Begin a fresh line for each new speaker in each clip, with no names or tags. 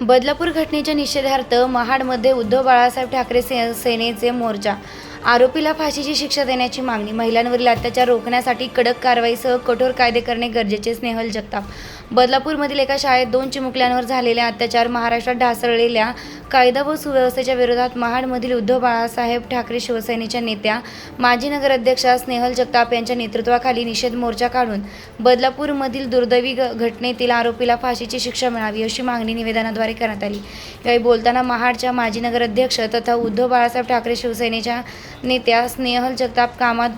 बदलापूर घटनेच्या निषेधार्थ महाडमध्ये उद्धव बाळासाहेब ठाकरे से सेनेचे मोर्चा आरोपीला फाशीची शिक्षा देण्याची मागणी महिलांवरील अत्याचार रोखण्यासाठी कडक कारवाईसह कठोर कायदे करणे गरजेचे स्नेहल जगताप. बदलापूरमधील एका शाळेत दोन चिमुकल्यांवर झालेल्या अत्याचार महाराष्ट्रात ढासळलेल्या कायदा व सुव्यवस्थेच्या विरोधात महाडमधील उद्धव बाळासाहेब ठाकरे शिवसेनेच्या नेत्या माजी नगराध्यक्षा स्नेहल जगताप यांच्या नेतृत्वाखाली निषेध मोर्चा काढून बदलापूरमधील दुर्दैवी घ- घटनेतील आरोपीला फाशीची शिक्षा मिळावी अशी मागणी निवेदनाद्वारे करण्यात आली. यावेळी बोलताना महाडच्या माजी नगराध्यक्ष तथा उद्धव बाळासाहेब ठाकरे शिवसेनेच्या नेत्या स्नेहल जगताप कामात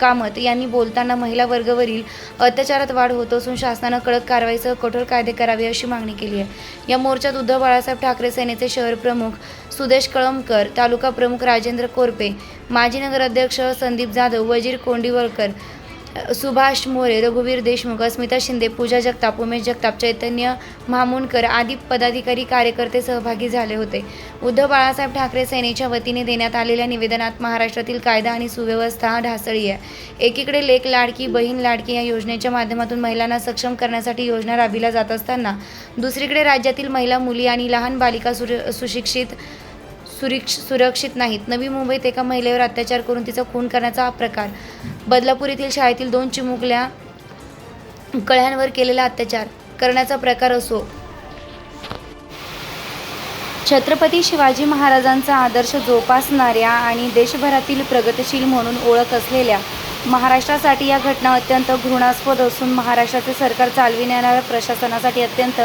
कामत यांनी बोलताना महिला वर्गावरील अत्याचारात वाढ होत असून शासनानं कडक कारवाईसह कठोर कायदे करावे अशी मागणी केली आहे. या मोर्चात उद्धव बाळासाहेब ठाकरे सेनेचे शहर प्रमुख सुदेश कळमकर तालुका प्रमुख राजेंद्र कोरपे माजी नगराध्यक्ष संदीप जाधव वजीर कोंडीवळकर सुभाष मोरे रघुवीर देशमुख अस्मिता शिंदे पूजा जगताप उमेश जगताप चैतन्य मामूनकर आदी पदाधिकारी कार्यकर्ते सहभागी झाले होते. उद्धव बाळासाहेब ठाकरे सेनेच्या वतीने देण्यात आलेल्या निवेदनात महाराष्ट्रातील कायदा आणि सुव्यवस्था ढासळी आहे. एकीकडे लेक लाडकी बहीण लाडकी या योजनेच्या माध्यमातून महिलांना सक्षम करण्यासाठी योजना राबविल्या जात असताना दुसरीकडे राज्यातील महिला मुली आणि लहान बालिका सुर सुशिक्षित सुरिक्ष सुरक्षित नाहीत. नवी मुंबईत एका महिलेवर अत्याचार करून तिचा खून करण्याचा हा प्रकार. बदलापूर येथील शाळेतील दोन चिमुकल्या कळ्यांवर केलेला अत्याचार करण्याचा प्रकार असो. छत्रपती शिवाजी महाराजांचा आदर्श जोपासणाऱ्या आणि देशभरातील प्रगतिशील म्हणून ओळख असलेल्या महाराष्ट्रासाठी या घटना अत्यंत घृणास्पद असून महाराष्ट्राचे सरकार चालविणाऱ्या प्रशासनासाठी अत्यंत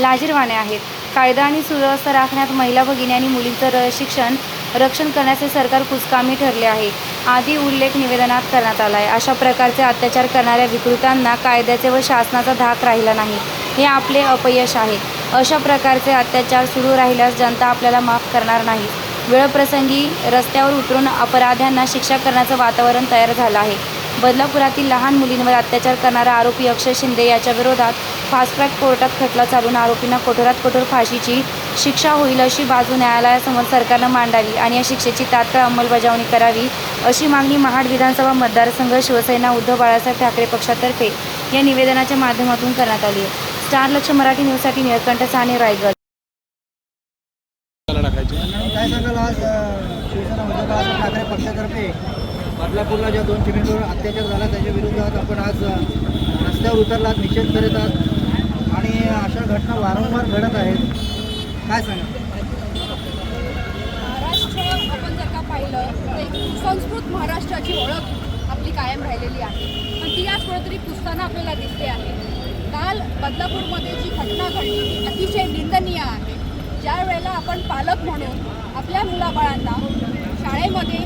लाजीरवाण्या आहेत कायदा आणि सुव्यवस्था राखण्यात महिला भगिनी आणि मुलींचं र शिक्षण रक्षण करण्याचे सरकार कुचकामी ठरले आहे. आदी उल्लेख निवेदनात करण्यात आला आहे. अशा प्रकारचे अत्याचार करणाऱ्या विकृतांना कायद्याचे व शासनाचा धाक राहिला नाही. हे आपले अपयश आहे. अशा प्रकारचे अत्याचार सुरू राहिल्यास जनता आपल्याला माफ करणार नाही. वेळप्रसंगी रस्त्यावर उतरून अपराध्यांना शिक्षा करण्याचं वातावरण तयार झालं आहे. बदलापुरातील लहान मुलींवर अत्याचार करणारा आरोपी अक्षय शिंदे याच्या विरोधात फास्ट ट्रॅक कोर्टात खटला चालून आरोपींना कठोरात कठोर फाशीची शिक्षा होईल अशी बाजू न्यायालयासमोर सरकारनं मांडावी आणि या शिक्षेची तात्काळ अंमलबजावणी करावी अशी मागणी महाड विधानसभा मतदारसंघ शिवसेना उद्धव बाळासाहेब ठाकरे पक्षातर्फे या निवेदनाच्या माध्यमातून करण्यात आली आहे. स्टार लक्ष मराठी न्यूजसाठी निळकंठ साने रायगड.
काय सांगाल आज शिवसेना उद्धव बाळासाहेब ठाकरे पक्षातर्फे? बदलापूरला ज्या दोन चिरंजीवर अत्याचार झाला त्याच्या विरोधात आपण आज रस्त्यावर उतरलात निषेध करत आहात. आणि अशा घटना वारंवार घडत आहेत. काय सांगा?
महाराष्ट्र आपण जर का पाहिलं तर एक सुसंस्कृत महाराष्ट्राची ओळख आपली कायम राहिलेली आहे. पण ती आज कुठेतरी पुसताना आपल्याला दिसते आहे. काल बदलापूरमध्ये जी घटना घडली ती अतिशय निंदनीय आहे. ज्या वेळेला आपण पालक म्हणून आपल्या मुलाबाळांना शाळेमध्ये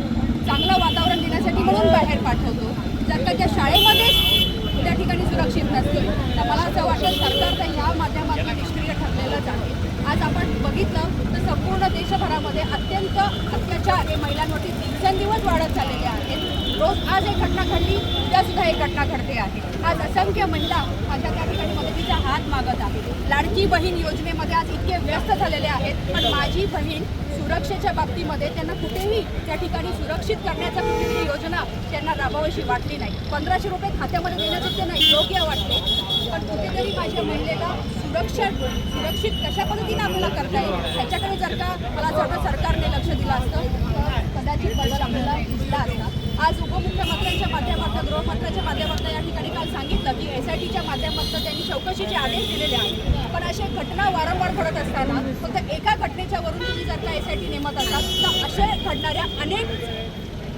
चांगलं वातावरण देण्यासाठी म्हणून बाहेर पाठवतो जर का त्या शाळेमध्येच त्या ठिकाणी सुरक्षित नसतील तर मला असं वाटतं सरकार तर ह्या माध्यमातून निष्क्रिय ठरलेलंच आहे. आज आपण बघितलं तर संपूर्ण देशभरामध्ये अत्यंत अत्याचार हे महिलांवरती दिवसेंदिवस वाढत चाललेले आहेत. रोज आज एक घटना घडली उद्यासुद्धा एक घटना घडते आहे. आज असंख्य महिला माझ्या त्या ठिकाणी मदतीचा हात मागत आहे लाडकी बहीण योजनेमध्ये आज इतके व्यस्त झालेले आहेत. पण माझी बहीण सुरक्षेच्या बाबतीमध्ये त्यांना कुठेही त्या ठिकाणी सुरक्षित करण्याचा कुठलीही योजना त्यांना राबवशी वाटली नाही. पंधराशे रुपये खात्यामध्ये देण्याचं त्यांना योग्य वाटते. पण कुठेतरी माझ्या महिलेला सुरक्षा सुरक्षित कशा पद्धतीने आपल्याला करता येईल ह्याच्याकडे जर का मला जर का सरकारने लक्ष दिलं असतं तर कदाचित बदल आपल्याला दिसला असता. आज उपमुख्यमंत्र्यांच्या माध्यमातून गृहमंत्र्यांच्या माध्यमातून या ठिकाणी काल सांगितलं की एस आय टीच्या माध्यमातून त्यांनी चौकशीचे आदेश दिलेले आहेत. पण अशा घटना वारंवार घडत असताना फक्त एका घटनेच्या वरून तुम्ही जर का एस आय टी नेमत असाल तर अशा घडणाऱ्या अनेक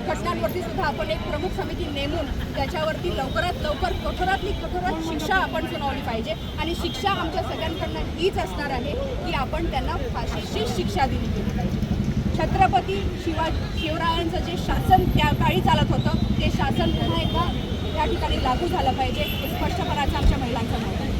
घटनांवरती सुद्धा आपण एक प्रमुख समिती नेमून त्याच्यावरती लवकरात लवकर कठोरातली कठोरात शिक्षा आपण सुनावली पाहिजे आणि शिक्षा आमच्या सगळ्यांकडनं हीच असणार आहे की आपण त्यांना फाशीची शिक्षा दिली पाहिजे छत्रपती शिवा शिवरायांचं जे शासन त्या काळी चालत होतं ते शासन पुन्हा एकदा या ठिकाणी लागू झालं पाहिजे हे आमच्या महिलांचं मत आहे.